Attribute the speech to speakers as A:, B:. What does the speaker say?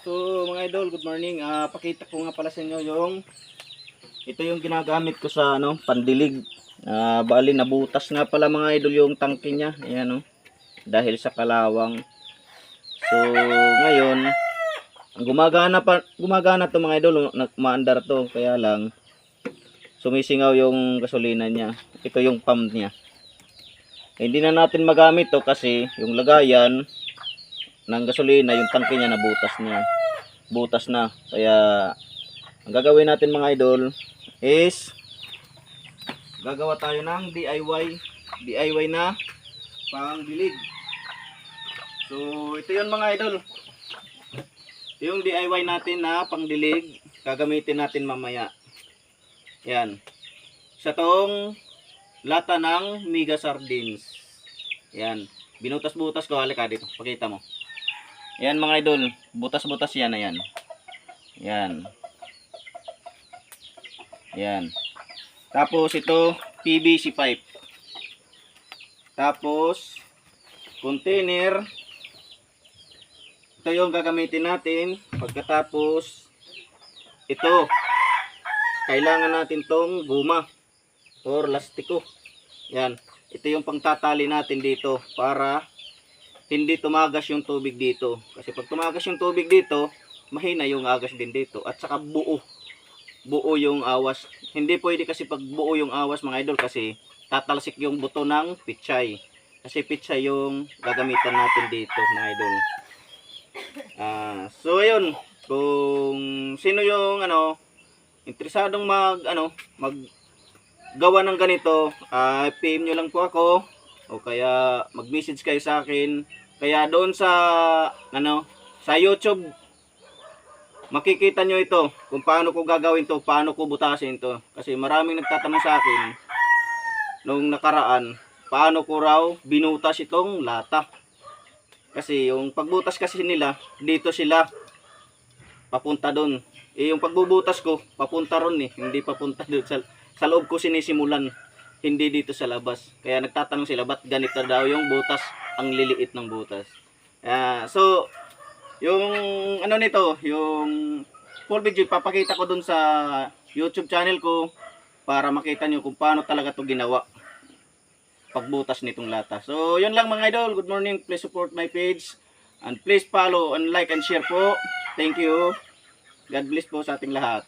A: So mga idol, good morning. Ah, pakita ko nga pala sa inyo yung ito yung ginagamit ko sa ano, pandilig. Ah, bali nabutas nga pala mga idol yung tangke niya. Ayan oh. Dahil sa kalawang. So ngayon, gumagana pa gumagana to mga idol, na- maandar to kaya lang sumisingaw yung gasolina niya. Ito yung pump niya. Hindi na natin magamit to kasi yung lagayan ng gasolina, yung tangke niya nabutas niya. Butas na. Kaya ang gagawin natin mga idol is gagawa tayo ng DIY DIY na pangbilig. So, ito 'yon mga idol. Yung DIY natin na pangdilig, gagamitin natin mamaya. Yan. Sa tong lata ng mega sardines. Yan. Binutas-butas ko. Halika dito. Pakita mo. Yan mga idol. Butas-butas yan. Ayan. Yan. Yan. Tapos ito, PVC pipe. Tapos, container. Ito yung gagamitin natin. Pagkatapos, ito. Kailangan natin tong guma or lastiko. Yan. Ito yung pangtatali natin dito para hindi tumagas yung tubig dito. Kasi pag tumagas yung tubig dito, mahina yung agas din dito. At saka buo. Buo yung awas. Hindi pwede kasi pag buo yung awas mga idol kasi tatalsik yung buto ng pichay. Kasi pichay yung gagamitan natin dito mga idol. Ah, so ayun, kung sino yung ano interesadong mag ano, mag gawa ng ganito, ah PM nyo lang po ako o kaya mag-message kayo sa akin. Kaya doon sa ano, sa YouTube makikita nyo ito kung paano ko gagawin to, paano ko butasin to. Kasi maraming nagtatanong sa akin nung nakaraan, paano ko raw binutas itong lata. Kasi yung pagbutas kasi nila, dito sila papunta doon. Eh yung pagbubutas ko, papunta ron eh, hindi papunta doon sa, sa loob ko sinisimulan, hindi dito sa labas. Kaya nagtatanong sila, ba't ganito daw yung butas, ang liliit ng butas. Ah, so, yung ano nito, yung full video, papakita ko dun sa YouTube channel ko para makita nyo kung paano talaga to ginawa pagbutas nitong lata. So, yun lang mga idol. Good morning. Please support my page. And please follow and like and share po. Thank you. God bless po sa ating lahat.